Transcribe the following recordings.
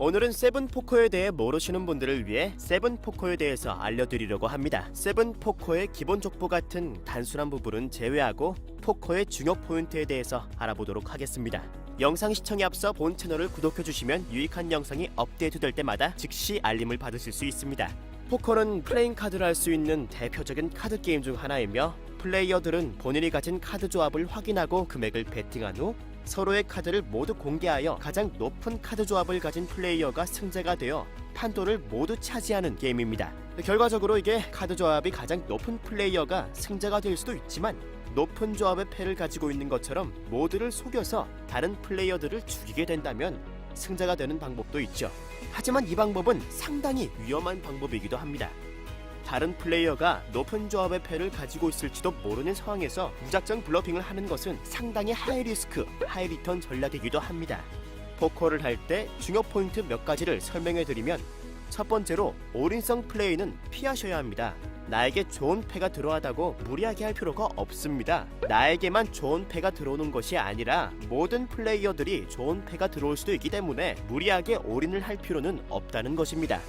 오늘은 세븐 포커에 대해 모르시는 분들을 위해 세븐 포커에 대해서 알려드리려고 합니다. 세븐 포커의 기본 족보 같은 단순한 부분은 제외하고 포커의 중요 포인트에 대해서 알아보도록 하겠습니다. 영상 시청에 앞서 본 채널을 구독해 주시면 유익한 영상이 업데이트될 때마다 즉시 알림을 받으실 수 있습니다. 포커는 플레잉 카드를 할 수 있는 대표적인 카드 게임 중 하나이며 플레이어들은 본인이 가진 카드 조합을 확인하고 금액을 베팅한 후 서로의 카드를 모두 공개하여 가장 높은 카드 조합을 가진 플레이어가 승자가 되어 판도를 모두 차지하는 게임입니다. 결과적으로 이게 카드 조합이 가장 높은 플레이어가 승자가 될 수도 있지만 높은 조합의 패를 가지고 있는 것처럼 모두를 속여서 다른 플레이어들을 죽이게 된다면 승자가 되는 방법도 있죠. 하지만 이 방법은 상당히 위험한 방법이기도 합니다. 다른 플레이어가 높은 조합의 패를 가지고 있을지도 모르는 상황에서 무작정 블러핑을 하는 것은 상당히 하이 리스크, 하이 리턴 전략이기도 합니다. 포커를 할 때 중요 포인트 몇 가지를 설명해 드리면 첫 번째로 올인성 플레이는 피하셔야 합니다. 나에게 좋은 패가 들어왔다고 무리하게 할 필요가 없습니다. 나에게만 좋은 패가 들어오는 것이 아니라 모든 플레이어들이 좋은 패가 들어올 수도 있기 때문에 무리하게 올인을 할 필요는 없다는 것입니다.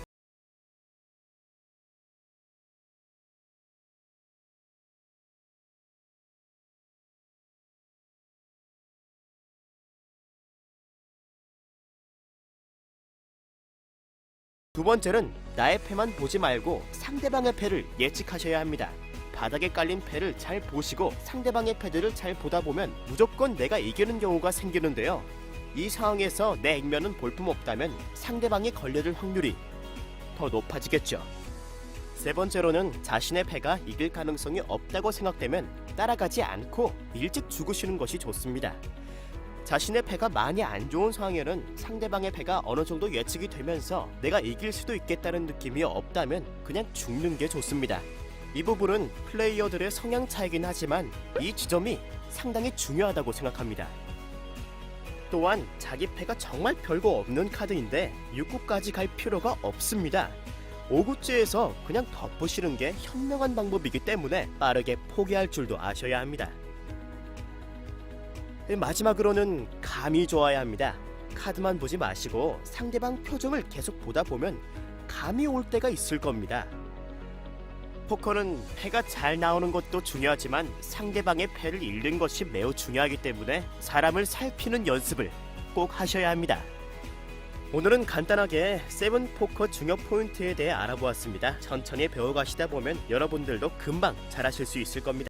두 번째는 나의 패만 보지 말고 상대방의 패를 예측하셔야 합니다. 바닥에 깔린 패를 잘 보시고 상대방의 패들을 잘 보다 보면 무조건 내가 이기는 경우가 생기는데요. 이 상황에서 내 액면은 볼품없다면 상대방이 걸려들 확률이 더 높아지겠죠. 세 번째로는 자신의 패가 이길 가능성이 없다고 생각되면 따라가지 않고 일찍 죽으시는 것이 좋습니다. 자신의 패가 많이 안 좋은 상황에는 상대방의 패가 어느 정도 예측이 되면서 내가 이길 수도 있겠다는 느낌이 없다면 그냥 죽는 게 좋습니다. 이 부분은 플레이어들의 성향 차이긴 하지만 이 지점이 상당히 중요하다고 생각합니다. 또한 자기 패가 정말 별거 없는 카드인데 6구까지 갈 필요가 없습니다. 5구째에서 그냥 덮으시는 게 현명한 방법이기 때문에 빠르게 포기할 줄도 아셔야 합니다. 네, 마지막으로는 감이 좋아야 합니다. 카드만 보지 마시고 상대방 표정을 계속 보다 보면 감이 올 때가 있을 겁니다. 포커는 패가 잘 나오는 것도 중요하지만 상대방의 패를 읽는 것이 매우 중요하기 때문에 사람을 살피는 연습을 꼭 하셔야 합니다. 오늘은 간단하게 세븐 포커 중요 포인트에 대해 알아보았습니다. 천천히 배워가시다 보면 여러분들도 금방 잘하실 수 있을 겁니다.